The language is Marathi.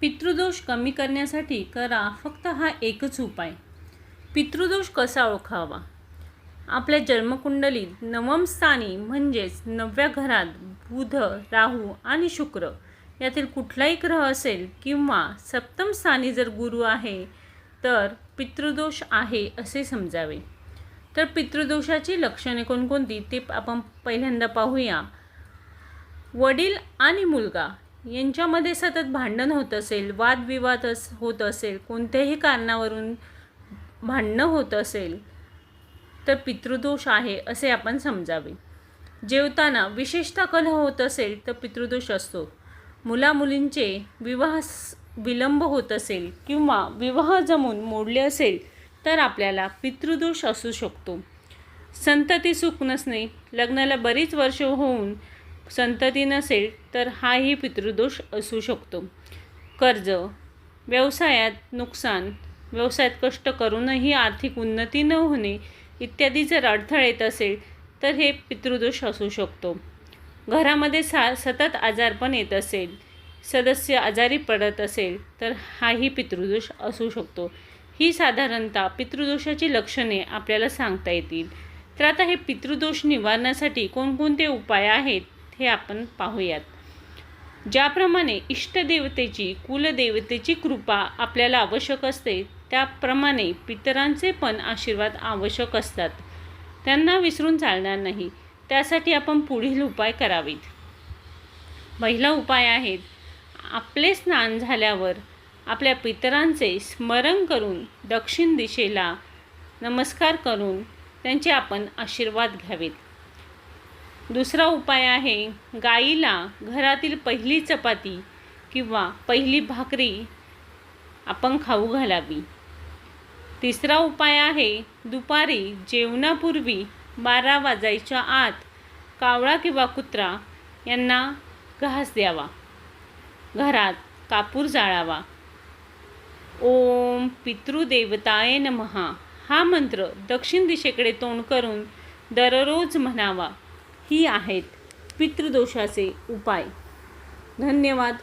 पितृदोष कमी करण्यासाठी करा फक्त हा एकच उपाय. पितृदोष कसा ओळखावा? आपल्या जन्मकुंडलीत नवम स्थानी म्हणजेच नवव्या घरात बुध राहू आणि शुक्र यातील कुठलाही ग्रह असेल किंवा सप्तम स्थानी जर गुरु आहे तर पितृदोष आहे असे समजावे. तर पितृदोषाची लक्षणे कोणकोणती ते आपण पहिल्यांदा पाहूया. वडील आणि मुलगा यांच्यामध्ये सतत भांडण होत असेल वादविवाद अस होत असेल कोणत्याही कारणावरून भांडणं होत असेल तर पितृदोष आहे असे आपण समजावे. जेवताना विशेषतः कलह होत असेल तर पितृदोष असतो. मुलामुलींचे विवाह विलंब होत असेल किंवा विवाह जमून मोडले असेल तर आपल्याला पितृदोष असू शकतो. संतती सुख नसणे लग्नाला बरीच वर्ष होऊन संतती नसेल तर हाही पितृदोष असू शकतो. कर्ज व्यवसायात नुकसान व्यवसायात कष्ट करूनही आर्थिक उन्नती न होणे इत्यादी जर अडथळे येत असेल तर हे पितृदोष असू शकतो. घरामध्ये सा सतत आजारपण येत असेल सदस्य आजारी पडत असेल तर हाही पितृदोष असू शकतो. ही साधारणतः पितृदोषाची लक्षणे आपल्याला सांगता येतील. तर आता हे पितृदोष निवारण्यासाठी कोणकोणते उपाय आहेत? हे आपण पाहूयात. ज्याप्रमाणे इष्टदेवतेची कुलदेवतेची कृपा आपल्याला आवश्यक असते त्याप्रमाणे पितरांचे पण आशीर्वाद आवश्यक असतात. त्यांना विसरून चालणार नाही. त्यासाठी आपण पुढील उपाय करावेत. पहिला उपाय आहे आपले स्नान झाल्यावर आपल्या पितरांचे स्मरण करून दक्षिण दिशेला नमस्कार करून त्यांचे आपण आशीर्वाद घ्यावेत. दुसरा उपाय आहे गाईला घरातील पहिली चपाती किंवा पहिली भाकरी आपण खाऊ घालावी. तिसरा उपाय आहे दुपारी जेवणापूर्वी बारा वाजायच्या आत कावळा किंवा कुत्रा यांना घास द्यावा. घरात कापूर जाळावा. ओम पितृदेवताय नमहा हा मंत्र दक्षिण दिशेकडे तोंड करून दररोज म्हणावा. ही आहेत पितृदोषाचे उपाय. धन्यवाद.